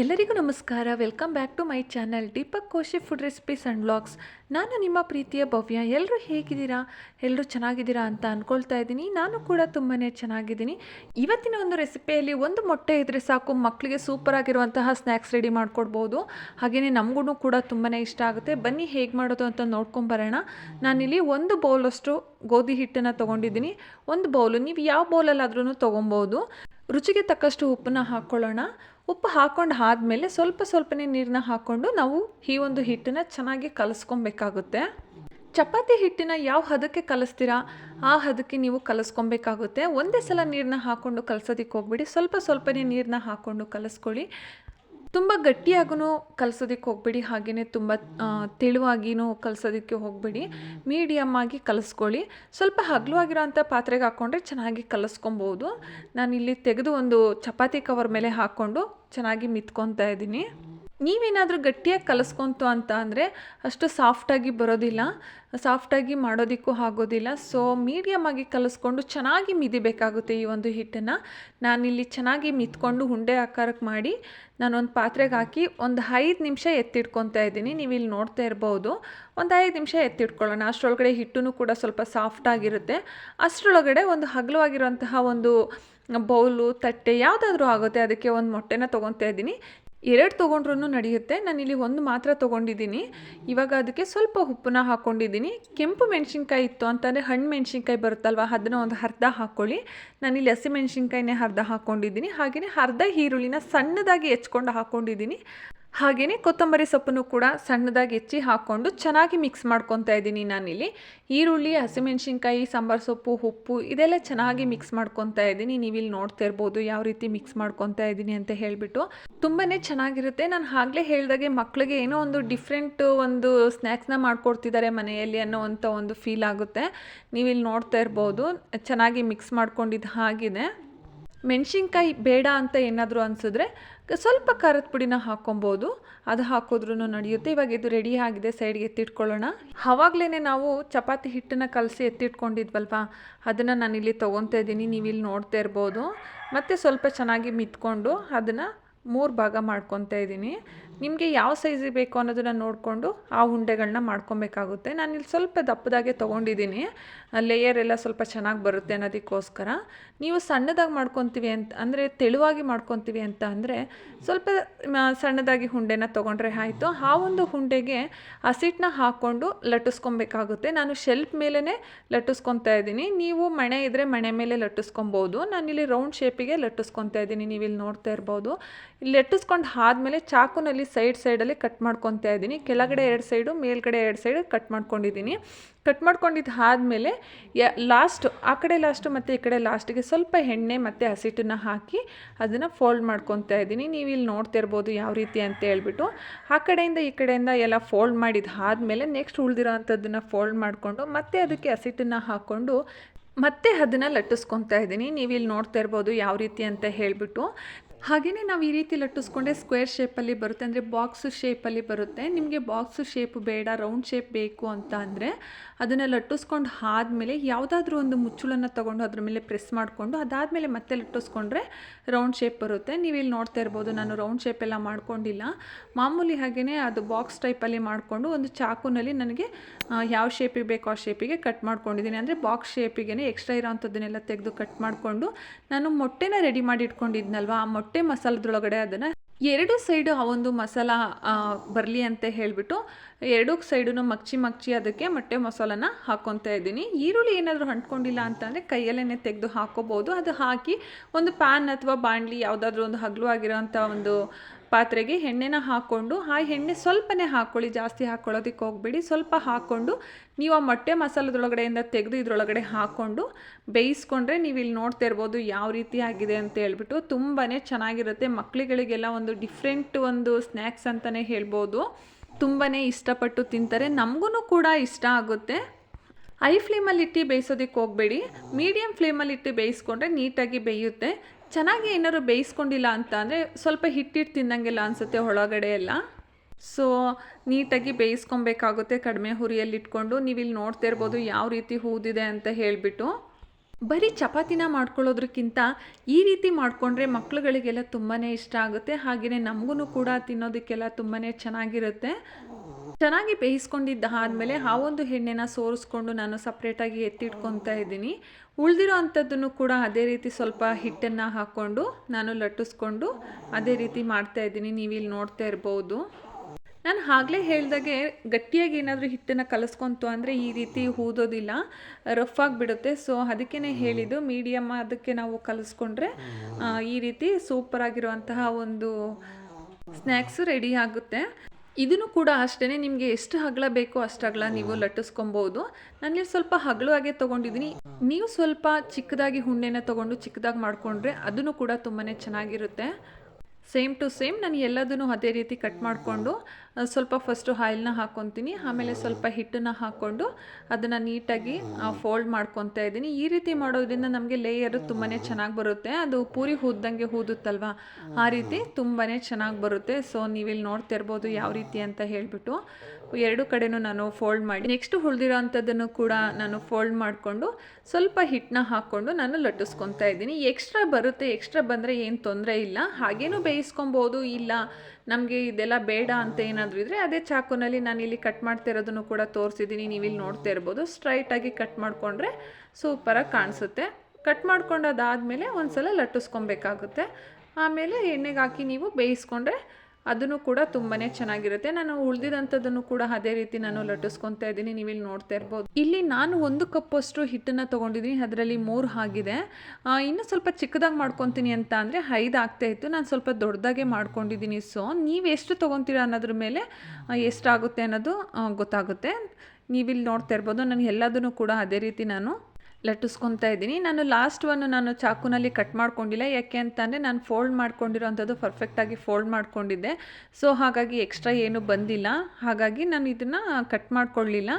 ಎಲ್ಲರಿಗೂ ನಮಸ್ಕಾರ. Welcome back to my channel Deepak Koshy food recipes and blogs ನಾನು ನಿಮ್ಮ ಪ್ರೀತಿಯ ಭವ್ಯ. ಎಲ್ಲರೂ ಹೇಗಿದ್ದೀರಾ? ಎಲ್ಲರೂ ಚೆನ್ನಾಗಿದ್ದೀರಾ ಅಂತ ಅಂದ್ಕೊಳ್ತಾ ಇದ್ದೀನಿ. ನಾನು ಕೂಡ ತುಂಬಾ ಚೆನ್ನಾಗಿದ್ದೀನಿ. ಇವತ್ತಿನ ಒಂದು ರೆಸಿಪಿಯಲ್ಲಿ ಒಂದು ಮೊಟ್ಟೆ ಇದ್ದರೆ ಸಾಕು. ಮಕ್ಕಳಿಗೆ ಸೂಪರ್ ಆಗಿರುವಂತಹ ಸ್ನ್ಯಾಕ್ಸ್ ರೆಡಿ ಮಾಡ್ಕೊಡ್ಬೋದು. ಹಾಗೆಯೇ ನಮಗೂ ಕೂಡ ತುಂಬಾ ಇಷ್ಟ ಆಗುತ್ತೆ. ಬನ್ನಿ ಹೇಗೆ ಮಾಡೋದು ಅಂತ ನೋಡ್ಕೊಂಬರೋಣ ನಾನಿಲ್ಲಿ ಒಂದು ಬೌಲಷ್ಟು ಗೋಧಿ ಹಿಟ್ಟನ್ನು ತೊಗೊಂಡಿದ್ದೀನಿ. ಒಂದು ಬೌಲು ನೀವು ಯಾವ ಬೌಲಲ್ಲಾದ್ರೂ ತೊಗೊಬೋದು. ರುಚಿಗೆ ತಕ್ಕಷ್ಟು ಉಪ್ಪನ್ನ ಹಾಕ್ಕೊಳ್ಳೋಣ ಉಪ್ಪು ಹಾಕ್ಕೊಂಡು ಆದಮೇಲೆ ಸ್ವಲ್ಪ ಸ್ವಲ್ಪನೇ ನೀರನ್ನ ಹಾಕ್ಕೊಂಡು ನಾವು ಈ ಒಂದು ಹಿಟ್ಟನ್ನ ಚೆನ್ನಾಗಿ ಕಲಿಸ್ಕೊಬೇಕಾಗುತ್ತೆ. ಚಪಾತಿ ಹಿಟ್ಟಿನ ಯಾವ ಹದಕ್ಕೆ ಕಲಿಸ್ತೀರಾ? ಆ ಹದಕ್ಕೆ ನೀವು ಕಲಿಸ್ಕೊಬೇಕಾಗುತ್ತೆ. ಒಂದೇ ಸಲ ನೀರನ್ನ ಹಾಕ್ಕೊಂಡು ಕಲಸೋದಕ್ಕೆ ಹೋಗ್ಬಿಡಿ. ಸ್ವಲ್ಪ ಸ್ವಲ್ಪನೇ ನೀರನ್ನ ಹಾಕ್ಕೊಂಡು ಕಲಿಸ್ಕೊಳ್ಳಿ. ತುಂಬ ಗಟ್ಟಿಯಾಗೂ ಕಲಿಸೋದಕ್ಕೆ ಹೋಗಬೇಡಿ ಹಾಗೆಯೇ ತುಂಬ ತೆಳುವಾಗಿಯೂ ಕಲಿಸೋದಕ್ಕೆ ಹೋಗಬೇಡಿ. ಮೀಡಿಯಮ್ ಆಗಿ ಕಲಿಸ್ಕೊಳ್ಳಿ. ಸ್ವಲ್ಪ ಹಗಲವಾಗಿರೋಂಥ ಪಾತ್ರೆಗೆ ಹಾಕ್ಕೊಂಡ್ರೆ ಚೆನ್ನಾಗಿ ಕಲಿಸ್ಕೊಬೋದು. ನಾನಿಲ್ಲಿ ತೆಗೆದು ಒಂದು ಚಪಾತಿ ಕವರ್ ಮೇಲೆ ಹಾಕ್ಕೊಂಡು ಚೆನ್ನಾಗಿ ಮಿತ್ಕೊತಾ ಇದ್ದೀನಿ. ನೀವೇನಾದರೂ ಗಟ್ಟಿಯಾಗಿ ಕಲಿಸ್ಕೊಂತು ಅಂತ ಅಂದರೆ ಅಷ್ಟು ಸಾಫ್ಟಾಗಿ ಬರೋದಿಲ್ಲ, ಸಾಫ್ಟಾಗಿ ಮಾಡೋದಕ್ಕೂ ಆಗೋದಿಲ್ಲ. ಸೊ ಮೀಡಿಯಮ್ ಆಗಿ ಕಲಿಸ್ಕೊಂಡು ಚೆನ್ನಾಗಿ ಮಿದಿಬೇಕಾಗುತ್ತೆ ಈ ಒಂದು ಹಿಟ್ಟನ್ನು. ನಾನಿಲ್ಲಿ ಚೆನ್ನಾಗಿ ಮಿತ್ಕೊಂಡು ಉಂಡೆ ಆಕಾರಕ್ಕೆ ಮಾಡಿ ನಾನೊಂದು ಪಾತ್ರೆಗೆ ಹಾಕಿ ಒಂದು ಐದು ನಿಮಿಷ ಎತ್ತಿಟ್ಕೊತಾ ಇದ್ದೀನಿ. ನೀವು ಇಲ್ಲಿ ನೋಡ್ತಾ ಇರ್ಬೋದು. ಒಂದು ಐದು ನಿಮಿಷ ಎತ್ತಿಟ್ಕೊಳ್ಳೋಣ. ಅಷ್ಟರೊಳಗಡೆ ಹಿಟ್ಟು ಕೂಡ ಸ್ವಲ್ಪ ಸಾಫ್ಟಾಗಿರುತ್ತೆ. ಅಷ್ಟರೊಳಗಡೆ ಒಂದು ಹಗಲವಾಗಿರುವಂತಹ ಒಂದು ಬೌಲು, ತಟ್ಟೆ ಯಾವುದಾದ್ರೂ ಆಗುತ್ತೆ. ಅದಕ್ಕೆ ಒಂದು ಮೊಟ್ಟೆನ ತೊಗೊತಾ ಇದ್ದೀನಿ. ಎರಡು ತೊಗೊಂಡ್ರೂ ನಡೆಯುತ್ತೆ. ನಾನಿಲ್ಲಿ ಒಂದು ಮಾತ್ರ ತೊಗೊಂಡಿದ್ದೀನಿ. ಇವಾಗ ಅದಕ್ಕೆ ಸ್ವಲ್ಪ ಉಪ್ಪನ್ನ ಹಾಕ್ಕೊಂಡಿದ್ದೀನಿ ಕೆಂಪು ಮೆಣಸಿನ್ಕಾಯಿ ಇತ್ತು ಅಂತಂದರೆ ಹಣ್ಣು ಮೆಣಸಿನ್ಕಾಯಿ ಬರುತ್ತಲ್ವ, ಅದನ್ನು ಒಂದು ಅರ್ಧ ಹಾಕ್ಕೊಳ್ಳಿ ನಾನಿಲ್ಲಿ ಹಸಿ ಮೆಣಸಿನ್ಕಾಯಿನೇ ಅರ್ಧ ಹಾಕ್ಕೊಂಡಿದ್ದೀನಿ ಹಾಗೆಯೇ ಅರ್ಧ ಈರುಳ್ಳಿನ ಸಣ್ಣದಾಗಿ ಹೆಚ್ಕೊಂಡು ಹಾಕ್ಕೊಂಡಿದ್ದೀನಿ ಹಾಗೆಯೇ ಕೊತ್ತಂಬರಿ ಸೊಪ್ಪನ್ನು ಕೂಡ ಸಣ್ಣದಾಗಿ ಹೆಚ್ಚಿ ಹಾಕ್ಕೊಂಡು ಚೆನ್ನಾಗಿ ಮಿಕ್ಸ್ ಮಾಡ್ಕೊತಾ ಇದ್ದೀನಿ ನಾನಿಲ್ಲಿ. ಈರುಳ್ಳಿ, ಹಸಿಮೆಣ್ಸಿನ್ಕಾಯಿ, ಸಾಂಬಾರು ಸೊಪ್ಪು, ಉಪ್ಪು ಇದೆಲ್ಲ ಚೆನ್ನಾಗಿ ಮಿಕ್ಸ್ ಮಾಡ್ಕೊತಾ ಇದ್ದೀನಿ. ನೀವಿಲ್ಲಿ ನೋಡ್ತಾ ಇರ್ಬೋದು ಯಾವ ರೀತಿ ಮಿಕ್ಸ್ ಮಾಡ್ಕೊತಾ ಇದ್ದೀನಿ ಅಂತ ಹೇಳಿಬಿಟ್ಟು. ತುಂಬಾ ಚೆನ್ನಾಗಿರುತ್ತೆ. ನಾನು ಆಗಲೇ ಹೇಳಿದಾಗೆ ಮಕ್ಕಳಿಗೆ ಏನೋ ಒಂದು ಡಿಫ್ರೆಂಟ್ ಒಂದು ಸ್ನ್ಯಾಕ್ಸ್ನ ಮಾಡ್ಕೊಡ್ತಿದ್ದಾರೆ ಮನೆಯಲ್ಲಿ ಅನ್ನೋ ಅಂಥ ಒಂದು ಫೀಲ್ ಆಗುತ್ತೆ. ನೀವಿಲ್ಲಿ ನೋಡ್ತಾ ಇರ್ಬೋದು. ಚೆನ್ನಾಗಿ ಮಿಕ್ಸ್ ಮಾಡ್ಕೊಂಡಿದ್ದು ಹಾಗಿದೆ. ಮೆಣಸಿನ್ಕಾಯಿ ಬೇಡ ಅಂತ ಏನಾದರೂ ಅನಿಸಿದ್ರೆ ಸ್ವಲ್ಪ ಖಾರದ ಪುಡಿನ ಹಾಕ್ಕೊಬೋದು. ಅದು ಹಾಕಿದ್ರೂ ನಡೆಯುತ್ತೆ. ಇವಾಗ ಇದು ರೆಡಿ ಆಗಿದೆ. ಸೈಡ್ಗೆ ಎತ್ತಿಟ್ಕೊಳ್ಳೋಣ. ಆವಾಗಲೇ ನಾವು ಚಪಾತಿ ಹಿಟ್ಟನ್ನು ಕಲಸಿ ಎತ್ತಿಟ್ಕೊಂಡಿದ್ವಲ್ವ? ಅದನ್ನು ನಾನಿಲ್ಲಿ ತೊಗೊತಾ ಇದ್ದೀನಿ. ನೀವು ಇಲ್ಲಿ ನೋಡ್ತಾ ಇರ್ಬೋದು. ಮತ್ತು ಸ್ವಲ್ಪ ಚೆನ್ನಾಗಿ ಮಿತ್ಕೊಂಡು ಅದನ್ನು ಮೂರು ಭಾಗ ಮಾಡ್ಕೊತಾ ಇದ್ದೀನಿ. ನಿಮಗೆ ಯಾವ ಸೈಜಿಗೆ ಬೇಕು ಅನ್ನೋದನ್ನು ನೋಡಿಕೊಂಡು ಆ ಉಂಡೆಗಳನ್ನ ಮಾಡ್ಕೊಬೇಕಾಗುತ್ತೆ. ನಾನಿಲ್ಲಿ ಸ್ವಲ್ಪ ದಪ್ಪದಾಗೆ ತೊಗೊಂಡಿದ್ದೀನಿ. ಲೇಯರ್ ಎಲ್ಲ ಸ್ವಲ್ಪ ಚೆನ್ನಾಗಿ ಬರುತ್ತೆ ಅನ್ನೋದಕ್ಕೋಸ್ಕರ. ನೀವು ಸಣ್ಣದಾಗಿ ಮಾಡ್ಕೊತೀವಿ ಅಂತ ಅಂದರೆ ತೆಳುವಾಗಿ ಮಾಡ್ಕೊತೀವಿ ಅಂತ ಅಂದರೆ ಸ್ವಲ್ಪ ಸಣ್ಣದಾಗಿ ಹುಂಡೆನ ತೊಗೊಂಡ್ರೆ ಆಯಿತು. ಆ ಒಂದು ಹುಂಡೆಗೆ ಹಸಿಟ್ಟನ್ನ ಹಾಕ್ಕೊಂಡು ಲಟ್ಟಿಸ್ಕೊಬೇಕಾಗುತ್ತೆ. ನಾನು ಶೆಲ್ಫ್ ಮೇಲೇ ಲಟ್ಟಿಸ್ಕೊತಾ ಇದ್ದೀನಿ. ನೀವು ಮಣೆ ಇದ್ದರೆ ಮಣೆ ಮೇಲೆ ಲಟ್ಟಿಸ್ಕೊಬೋದು. ನಾನಿಲ್ಲಿ ರೌಂಡ್ ಶೇಪಿಗೆ ಲಟ್ಟಿಸ್ಕೊತಾ ಇದ್ದೀನಿ. ನೀವು ಇಲ್ಲಿ ನೋಡ್ತಾ ಇರ್ಬೋದು. ಇಲ್ಲಿ ಲಟ್ಟಿಸ್ಕೊಂಡು ಆದಮೇಲೆ ಚಾಕುನಲ್ಲಿ ಸೈಡ್ ಸೈಡಲ್ಲಿ ಕಟ್ ಮಾಡ್ಕೊತಾ ಇದ್ದೀನಿ. ಕೆಳಗಡೆ ಎರಡು ಸೈಡು ಮೇಲ್ಗಡೆ ಎರಡು ಸೈಡು ಕಟ್ ಮಾಡ್ಕೊಂಡಿದ್ದೀನಿ. ಕಟ್ ಮಾಡ್ಕೊಂಡಿದ್ದು ಆದಮೇಲೆ ಯ ಲಾಸ್ಟ್ ಆ ಕಡೆ ಲಾಸ್ಟು ಮತ್ತು ಈ ಕಡೆ ಲಾಸ್ಟಿಗೆ ಸ್ವಲ್ಪ ಎಣ್ಣೆ ಮತ್ತು ಹಸಿಟ್ಟನ್ನು ಹಾಕಿ ಅದನ್ನು ಫೋಲ್ಡ್ ಮಾಡ್ಕೊತಾ ಇದ್ದೀನಿ. ನೀವು ಇಲ್ಲಿ ನೋಡ್ತಾ ಇರ್ಬೋದು ಯಾವ ರೀತಿ ಅಂತ ಹೇಳ್ಬಿಟ್ಟು. ಆ ಕಡೆಯಿಂದ ಈ ಕಡೆಯಿಂದ ಎಲ್ಲ ಫೋಲ್ಡ್ ಮಾಡಿದ್ದು ಆದಮೇಲೆ ನೆಕ್ಸ್ಟ್ ಉಳಿದಿರೋ ಅಂಥದ್ದನ್ನು ಫೋಲ್ಡ್ ಮಾಡಿಕೊಂಡು ಮತ್ತೆ ಅದಕ್ಕೆ ಹಸಿಟ್ಟನ್ನು ಹಾಕ್ಕೊಂಡು ಮತ್ತೆ ಅದನ್ನು ಲಟ್ಟಿಸ್ಕೊತಾ ಇದ್ದೀನಿ. ನೀವು ಇಲ್ಲಿ ನೋಡ್ತಾ ಇರ್ಬೋದು ಯಾವ ರೀತಿ ಅಂತ ಹೇಳಿಬಿಟ್ಟು. ಹಾಗೆಯೇ ನಾವು ಈ ರೀತಿ ಲಟ್ಟಿಸ್ಕೊಂಡೆ ಸ್ಕ್ವೇರ್ ಶೇಪಲ್ಲಿ ಬರುತ್ತೆ, ಅಂದರೆ ಬಾಕ್ಸ್ ಶೇಪಲ್ಲಿ ಬರುತ್ತೆ. ನಿಮಗೆ ಬಾಕ್ಸ್ ಶೇಪ್ ಬೇಡ ರೌಂಡ್ ಶೇಪ್ ಬೇಕು ಅಂತ ಅಂದರೆ ಅದನ್ನು ಲಟ್ಟಿಸ್ಕೊಂಡು ಆದಮೇಲೆ ಯಾವುದಾದ್ರೂ ಒಂದು ಮುಚ್ಚುಳನ್ನು ತೊಗೊಂಡು ಅದ್ರ ಮೇಲೆ ಪ್ರೆಸ್ ಮಾಡಿಕೊಂಡು ಅದಾದಮೇಲೆ ಮತ್ತೆ ಲಟ್ಟಿಸ್ಕೊಂಡ್ರೆ ರೌಂಡ್ ಶೇಪ್ ಬರುತ್ತೆ. ನೀವು ಇಲ್ಲಿ ನೋಡ್ತಾ ಇರ್ಬೋದು, ನಾನು ರೌಂಡ್ ಶೇಪ್ ಎಲ್ಲ ಮಾಡ್ಕೊಂಡಿಲ್ಲ. ಮಾಮೂಲಿ ಹಾಗೆಯೇ ಅದು ಬಾಕ್ಸ್ ಟೈಪಲ್ಲಿ ಮಾಡಿಕೊಂಡು ಒಂದು ಚಾಕುನಲ್ಲಿ ನನಗೆ ಯಾವ ಶೇಪಿಗೆ ಬೇಕೋ ಆ ಶೇಪಿಗೆ ಕಟ್ ಮಾಡ್ಕೊಂಡಿದ್ದೀನಿ. ಅಂದರೆ ಬಾಕ್ಸ್ ಶೇಪಿಗೆ ಎಕ್ಸ್ಟ್ರಾ ಇರೋವಂಥದ್ದನ್ನೆಲ್ಲ ತೆಗೆದು ಕಟ್ ಮಾಡಿಕೊಂಡು ನಾನು ಮೊಟ್ಟೆನ ರೆಡಿ ಮಾಡಿ ಇಟ್ಕೊಂಡಿದ್ನಲ್ವ? ಆ ಮೊಟ್ಟೆ ಮಸಾಲದೊಳಗಡೆ ಅದನ್ನು ಎರಡು ಸೈಡು ಆ ಒಂದು ಮಸಾಲ ಬರಲಿ ಅಂತ ಹೇಳಿಬಿಟ್ಟು ಎರಡೂ ಸೈಡೂ ಮಗ್ಚಿ ಮಗ್ಚಿ ಅದಕ್ಕೆ ಮೊಟ್ಟೆ ಮಸಾಲನ ಹಾಕ್ಕೊತಾ ಇದ್ದೀನಿ. ಈರುಳ್ಳಿ ಏನಾದರೂ ಅಂಟ್ಕೊಂಡಿಲ್ಲ ಅಂತಂದರೆ ಕೈಯಲ್ಲೇ ತೆಗೆದು ಹಾಕೋಬೋದು. ಅದು ಹಾಕಿ ಒಂದು ಪ್ಯಾನ್ ಅಥವಾ ಬಾಣಲಿ ಯಾವುದಾದ್ರೂ ಒಂದು ಹಗಲು ಆಗಿರೋವಂಥ ಒಂದು ಪಾತ್ರೆಗೆ ಎಣ್ಣೆನ ಹಾಕ್ಕೊಂಡು, ಆ ಎಣ್ಣೆ ಸ್ವಲ್ಪನೇ ಹಾಕ್ಕೊಳ್ಳಿ, ಜಾಸ್ತಿ ಹಾಕ್ಕೊಳ್ಳೋದಕ್ಕೆ ಹೋಗಬೇಡಿ. ಸ್ವಲ್ಪ ಹಾಕ್ಕೊಂಡು ನೀವು ಆ ಮೊಟ್ಟೆ ಮಸಾಲದೊಳಗಡೆಯಿಂದ ತೆಗೆದು ಇದರೊಳಗಡೆ ಹಾಕ್ಕೊಂಡು ಬೇಯಿಸ್ಕೊಂಡ್ರೆ ನೀವು ಇಲ್ಲಿ ನೋಡ್ತಾ ಇರ್ಬೋದು ಯಾವ ರೀತಿ ಆಗಿದೆ ಅಂತ ಹೇಳ್ಬಿಟ್ಟು ತುಂಬಾ ಚೆನ್ನಾಗಿರುತ್ತೆ. ಮಕ್ಕಳುಗಳಿಗೆಲ್ಲ ಒಂದು ಡಿಫ್ರೆಂಟ್ ಒಂದು ಸ್ನ್ಯಾಕ್ಸ್ ಅಂತಲೇ ಹೇಳ್ಬೋದು. ತುಂಬಾ ಇಷ್ಟಪಟ್ಟು ತಿಂತಾರೆ. ನಮಗೂ ಕೂಡ ಇಷ್ಟ ಆಗುತ್ತೆ. ಐ ಫ್ಲೇಮಲ್ಲಿ ಇಟ್ಟು ಬೇಯಿಸೋದಕ್ಕೆ ಹೋಗಬೇಡಿ. ಮೀಡಿಯಮ್ ಫ್ಲೇಮಲ್ಲಿ ಇಟ್ಟು ಬೇಯಿಸ್ಕೊಂಡ್ರೆ ನೀಟಾಗಿ ಬೇಯುತ್ತೆ. ಚೆನ್ನಾಗಿ ಏನಾದ್ರು ಬೇಯಿಸ್ಕೊಂಡಿಲ್ಲ ಅಂತ ಅಂದರೆ ಸ್ವಲ್ಪ ಹಿಟ್ಟಿಟ್ಟು ತಿನ್ನಂಗಿಲ್ಲ ಅನಿಸುತ್ತೆ ಒಳಗಡೆ ಎಲ್ಲ. ಸೊ ನೀಟಾಗಿ ಬೇಯಿಸ್ಕೊಬೇಕಾಗುತ್ತೆ, ಕಡಿಮೆ ಹುರಿಯಲ್ಲಿ ಇಟ್ಕೊಂಡು. ನೀವು ಇಲ್ಲಿ ನೋಡ್ತಾ ಇರ್ಬೋದು ಯಾವ ರೀತಿ ಹೂದಿದೆ ಅಂತ ಹೇಳಿಬಿಟ್ಟು. ಬರೀ ಚಪಾತಿನ ಮಾಡ್ಕೊಳ್ಳೋದ್ರಕ್ಕಿಂತ ಈ ರೀತಿ ಮಾಡಿಕೊಂಡ್ರೆ ಮಕ್ಳುಗಳಿಗೆಲ್ಲ ತುಂಬಾ ಇಷ್ಟ ಆಗುತ್ತೆ. ಹಾಗೆಯೇ ನಮಗೂ ಕೂಡ ತಿನ್ನೋದಕ್ಕೆಲ್ಲ ತುಂಬಾ ಚೆನ್ನಾಗಿರುತ್ತೆ. ಚೆನ್ನಾಗಿ ಬೇಯಿಸ್ಕೊಂಡಿದ್ದ ಆದಮೇಲೆ ಆ ಒಂದು ಎಣ್ಣೆನ ಸೋರಿಸ್ಕೊಂಡು ನಾನು ಸಪ್ರೇಟಾಗಿ ಎತ್ತಿಟ್ಕೊತಾ ಇದ್ದೀನಿ. ಉಳಿದಿರೋ ಅಂಥದ್ದನ್ನು ಕೂಡ ಅದೇ ರೀತಿ ಸ್ವಲ್ಪ ಹಿಟ್ಟನ್ನು ಹಾಕ್ಕೊಂಡು ನಾನು ಲಟ್ಟಿಸ್ಕೊಂಡು ಅದೇ ರೀತಿ ಮಾಡ್ತಾ ಇದ್ದೀನಿ. ನೀವು ಇಲ್ಲಿ ನೋಡ್ತಾ ಇರ್ಬೋದು. ನಾನು ಆಗಲೇ ಹೇಳಿದಾಗೆ ಗಟ್ಟಿಯಾಗಿ ಏನಾದರೂ ಹಿಟ್ಟನ್ನು ಕಲಿಸ್ಕೊಂತು ಅಂದರೆ ಈ ರೀತಿ ಊದೋದಿಲ್ಲ ರಫ್ ಆಗಿಬಿಡುತ್ತೆ. ಸೊ ಅದಕ್ಕೇ ಹೇಳಿದ್ದು ಮೀಡಿಯಮ್ ಅದಕ್ಕೆ ನಾವು ಕಲಿಸ್ಕೊಂಡ್ರೆ ಈ ರೀತಿ ಸೂಪರ್ ಆಗಿರುವಂತಹ ಒಂದು ಸ್ನ್ಯಾಕ್ಸು ರೆಡಿ ಆಗುತ್ತೆ. ಇದನ್ನು ಕೂಡ ಅಷ್ಟೇ ನಿಮಗೆ ಎಷ್ಟು ಹಗ್ಲ ಬೇಕೋ ಅಷ್ಟು ಹಗ್ಲ ನೀವು ಲಟ್ಟಿಸ್ಕೊಬೋದು. ನಾನಿಲ್ಲಿ ಸ್ವಲ್ಪ ಹಗಲು ಹಾಗೆ ತೊಗೊಂಡಿದ್ದೀನಿ. ನೀವು ಸ್ವಲ್ಪ ಚಿಕ್ಕದಾಗಿ ಹುಣ್ಣೆನ ತೊಗೊಂಡು ಚಿಕ್ಕದಾಗಿ ಮಾಡಿಕೊಂಡ್ರೆ ಅದನ್ನು ಕೂಡ ತುಂಬಾ ಚೆನ್ನಾಗಿರುತ್ತೆ. ಸೇಮ್ ಟು ಸೇಮ್ ನಾನು ಎಲ್ಲದನ್ನು ಅದೇ ರೀತಿ ಕಟ್ ಮಾಡಿಕೊಂಡು ಸ್ವಲ್ಪ ಫಸ್ಟು ಆಯಿಲ್ನ ಹಾಕ್ಕೊತೀನಿ ಆಮೇಲೆ ಸ್ವಲ್ಪ ಹಿಟ್ಟನ್ನು ಹಾಕ್ಕೊಂಡು ಅದನ್ನು ನೀಟಾಗಿ ಫೋಲ್ಡ್ ಮಾಡ್ಕೊತಾ ಇದ್ದೀನಿ. ಈ ರೀತಿ ಮಾಡೋದ್ರಿಂದ ನಮಗೆ ಲೇಯರು ತುಂಬಾ ಚೆನ್ನಾಗಿ ಬರುತ್ತೆ. ಅದು ಪೂರಿ ಹೂದ್ದಂಗೆ ಹೂದುತ್ತಲ್ವ? ಆ ರೀತಿ ತುಂಬಾ ಚೆನ್ನಾಗಿ ಬರುತ್ತೆ. ಸೊ ನೀವಿಲ್ಲಿ ನೋಡ್ತಾ ಇರ್ಬೋದು ಯಾವ ರೀತಿ ಅಂತ ಹೇಳಿಬಿಟ್ಟು. ಎರಡು ಕಡೆನೂ ನಾನು ಫೋಲ್ಡ್ ಮಾಡಿ ನೆಕ್ಸ್ಟ್ ಉಳಿದಿರೋ ಅಂಥದ್ದನ್ನು ಕೂಡ ನಾನು ಫೋಲ್ಡ್ ಮಾಡಿಕೊಂಡು ಸ್ವಲ್ಪ ಹಿಟ್ಟನ್ನ ಹಾಕ್ಕೊಂಡು ನಾನು ಲಟ್ಟಿಸ್ಕೊತಾ ಇದ್ದೀನಿ. ಎಕ್ಸ್ಟ್ರಾ ಬರುತ್ತೆ. ಎಕ್ಸ್ಟ್ರಾ ಬಂದರೆ ಏನು ತೊಂದರೆ ಇಲ್ಲ. ಹಾಗೇನೂ ಬೇಯಿಸ್ಕೊಬೋದು. ಇಲ್ಲ. ನಮಗೆ ಇದೆಲ್ಲ ಬೇಡ ಅಂತ ಏನಾದರೂ ಇದ್ದರೆ ಅದೇ ಚಾಕುನಲ್ಲಿ ನಾನು ಇಲ್ಲಿ ಕಟ್ ಮಾಡ್ತಾ ಇರೋದನ್ನು ಕೂಡ ತೋರಿಸಿದ್ದೀನಿ. ನೀವು ಇಲ್ಲಿ ನೋಡ್ತಾ ಇರ್ಬೋದು. ಸ್ಟ್ರೈಟಾಗಿ ಕಟ್ ಮಾಡಿಕೊಂಡ್ರೆ ಸೂಪರಾಗಿ ಕಾಣಿಸುತ್ತೆ. ಕಟ್ ಮಾಡ್ಕೊಂಡು ಅದಾದಮೇಲೆ ಒಂದು ಸಲ ಲಟ್ಟಿಸ್ಕೊಬೇಕಾಗುತ್ತೆ. ಆಮೇಲೆ ಎಣ್ಣೆಗೆ ಹಾಕಿ ನೀವು ಬೇಯಿಸ್ಕೊಂಡ್ರೆ ಅದನ್ನು ಕೂಡ ತುಂಬಾ ಚೆನ್ನಾಗಿರುತ್ತೆ. ನಾನು ಉಳಿದಿದಂಥದ್ದನ್ನು ಕೂಡ ಅದೇ ರೀತಿ ನಾನು ಲಟ್ಟಿಸ್ಕೊತಾ ಇದ್ದೀನಿ. ನೀವು ಇಲ್ಲಿ ನೋಡ್ತಾ ಇರ್ಬೋದು. ಇಲ್ಲಿ ನಾನು ಒಂದು ಕಪ್ಪಷ್ಟು ಹಿಟ್ಟನ್ನು ತೊಗೊಂಡಿದ್ದೀನಿ. ಅದರಲ್ಲಿ ಮೂರು ಆಗಿದೆ. ಇನ್ನೂ ಸ್ವಲ್ಪ ಚಿಕ್ಕದಾಗಿ ಮಾಡ್ಕೊತೀನಿ ಅಂತ ಅಂದರೆ ಐದು ಆಗ್ತಾ ಇತ್ತು. ನಾನು ಸ್ವಲ್ಪ ದೊಡ್ಡದಾಗೆ ಮಾಡ್ಕೊಂಡಿದ್ದೀನಿ. ಸೊ ನೀವು ಎಷ್ಟು ತೊಗೊತೀರಾ ಅನ್ನೋದ್ರ ಮೇಲೆ ಎಷ್ಟಾಗುತ್ತೆ ಅನ್ನೋದು ಗೊತ್ತಾಗುತ್ತೆ. ನೀವಿಲ್ಲಿ ನೋಡ್ತಾ ಇರ್ಬೋದು. ನಾನು ಎಲ್ಲದನ್ನು ಕೂಡ ಅದೇ ರೀತಿ ನಾನು ಲಟ್ಟಿಸ್ಕೊತಾ ಇದ್ದೀನಿ. ನಾನು ಲಾಸ್ಟ್ ಒನ್ ನಾನು ಚಾಕುನಲ್ಲಿ ಕಟ್ ಮಾಡ್ಕೊಂಡಿಲ್ಲ. ಯಾಕೆ ಅಂತಂದರೆ ನಾನು ಫೋಲ್ಡ್ ಮಾಡ್ಕೊಂಡಿರೋವಂಥದ್ದು ಪರ್ಫೆಕ್ಟಾಗಿ ಫೋಲ್ಡ್ ಮಾಡ್ಕೊಂಡಿದ್ದೆ. ಸೊ ಹಾಗಾಗಿ ಎಕ್ಸ್ಟ್ರಾ ಏನು ಬಂದಿಲ್ಲ. ಹಾಗಾಗಿ ನಾನು ಇದನ್ನು ಕಟ್ ಮಾಡ್ಕೊಳ್ಳಿಲ್ಲ.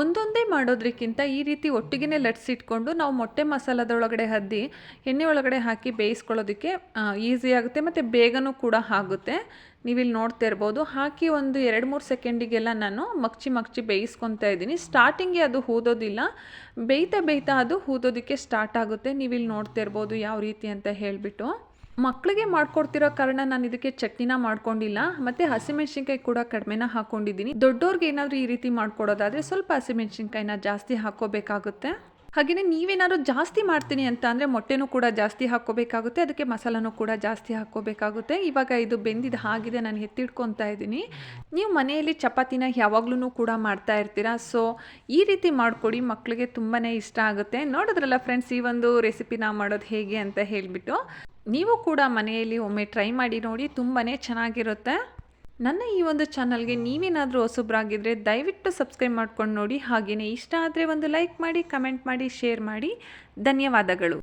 ಒಂದೊಂದೇ ಮಾಡೋದಕ್ಕಿಂತ ಈ ರೀತಿ ಒಟ್ಟಿಗೆ ಲಟ್ಸಿಟ್ಕೊಂಡು ನಾವು ಮೊಟ್ಟೆ ಮಸಾಲದೊಳಗಡೆ ಹದ್ದಿ ಎಣ್ಣೆ ಒಳಗಡೆ ಹಾಕಿ ಬೇಯಿಸ್ಕೊಳ್ಳೋದಕ್ಕೆ ಈಸಿ ಆಗುತ್ತೆ. ಮತ್ತು ಬೇಗನೂ ಕೂಡ ಆಗುತ್ತೆ. ನೀವಿಲ್ಲಿ ನೋಡ್ತಾ ಇರ್ಬೋದು. ಹಾಕಿ ಒಂದು ಎರಡು ಮೂರು ಸೆಕೆಂಡಿಗೆಲ್ಲ ನಾನು ಮಗ್ಚಿ ಮಗ್ಚಿ ಬೇಯಿಸ್ಕೊತಾ ಇದ್ದೀನಿ. ಸ್ಟಾರ್ಟಿಂಗ್ಗೆ ಅದು ಹೂದೋದಿಲ್ಲ. ಬೇಯ್ತಾ ಬೇಯ್ತಾ ಅದು ಹೂದೋದಕ್ಕೆ ಸ್ಟಾರ್ಟ್ ಆಗುತ್ತೆ. ನೀವಿಲ್ಲಿ ನೋಡ್ತಾ ಇರ್ಬೋದು ಯಾವ ರೀತಿ ಅಂತ ಹೇಳಿಬಿಟ್ಟು. ಮಕ್ಕಳಿಗೆ ಮಾಡ್ಕೊಡ್ತಿರೋ ಕಾರಣ ನಾನು ಇದಕ್ಕೆ ಚಟ್ನಿನ ಮಾಡ್ಕೊಂಡಿಲ್ಲ. ಮತ್ತು ಹಸಿಮೆಣ್ಸಿನ್ಕಾಯಿ ಕೂಡ ಕಡಿಮೆನ ಹಾಕ್ಕೊಂಡಿದ್ದೀನಿ ದೊಡ್ಡವ್ರಿಗೆ ಏನಾದರೂ ಈ ರೀತಿ ಮಾಡ್ಕೊಡೋದಾದರೆ ಸ್ವಲ್ಪ ಹಸಿಮೆಣ್ಸಿನ್ಕಾಯಿನ ಜಾಸ್ತಿ ಹಾಕ್ಕೋಬೇಕಾಗುತ್ತೆ ಹಾಗೆಯೇ ನೀವೇನಾದ್ರು ಜಾಸ್ತಿ ಮಾಡ್ತೀನಿ ಅಂತ ಅಂದರೆ ಮೊಟ್ಟೆನೂ ಕೂಡ ಜಾಸ್ತಿ ಹಾಕ್ಕೋಬೇಕಾಗುತ್ತೆ, ಅದಕ್ಕೆ ಮಸಾಲನೂ ಕೂಡ ಜಾಸ್ತಿ ಹಾಕ್ಕೋಬೇಕಾಗುತ್ತೆ. ಇವಾಗ ಇದು ಬೆಂದಿದ್ದು ಹಾಗಿದೆ, ನಾನು ಎತ್ತಿಟ್ಕೊತಾ ಇದ್ದೀನಿ. ನೀವು ಮನೆಯಲ್ಲಿ ಚಪಾತಿನ ಯಾವಾಗ್ಲೂ ಕೂಡ ಮಾಡ್ತಾ ಇರ್ತೀರಾ? ಸೊ ಈ ರೀತಿ ಮಾಡಿಕೊಡಿ ಮಕ್ಕಳಿಗೆ ತುಂಬಾ ಇಷ್ಟ ಆಗುತ್ತೆ. ನೋಡಿದ್ರಲ್ಲ ಫ್ರೆಂಡ್ಸ್ ಈ ಒಂದು ರೆಸಿಪಿನ ಮಾಡೋದು ಹೇಗೆ ಅಂತ ಹೇಳಿಬಿಟ್ಟು. ನೀವು ಕೂಡ ಮನೆಯಲ್ಲಿ ಒಮ್ಮೆ ಟ್ರೈ ಮಾಡಿ ನೋಡಿ ತುಂಬಾ ಚೆನ್ನಾಗಿರುತ್ತೆ. ನನ್ನ ಈ ಒಂದು ಚಾನಲ್ಗೆ ನೀವೇನಾದರೂ ಹೊಸಬ್ರಾಗಿದ್ದರೆ ದಯವಿಟ್ಟು ಸಬ್ಸ್ಕ್ರೈಬ್ ಮಾಡ್ಕೊಂಡು ನೋಡಿ ಹಾಗೆಯೇ ಇಷ್ಟ ಆದರೆ ಒಂದು ಲೈಕ್ ಮಾಡಿ, ಕಮೆಂಟ್ ಮಾಡಿ, ಶೇರ್ ಮಾಡಿ. ಧನ್ಯವಾದಗಳು.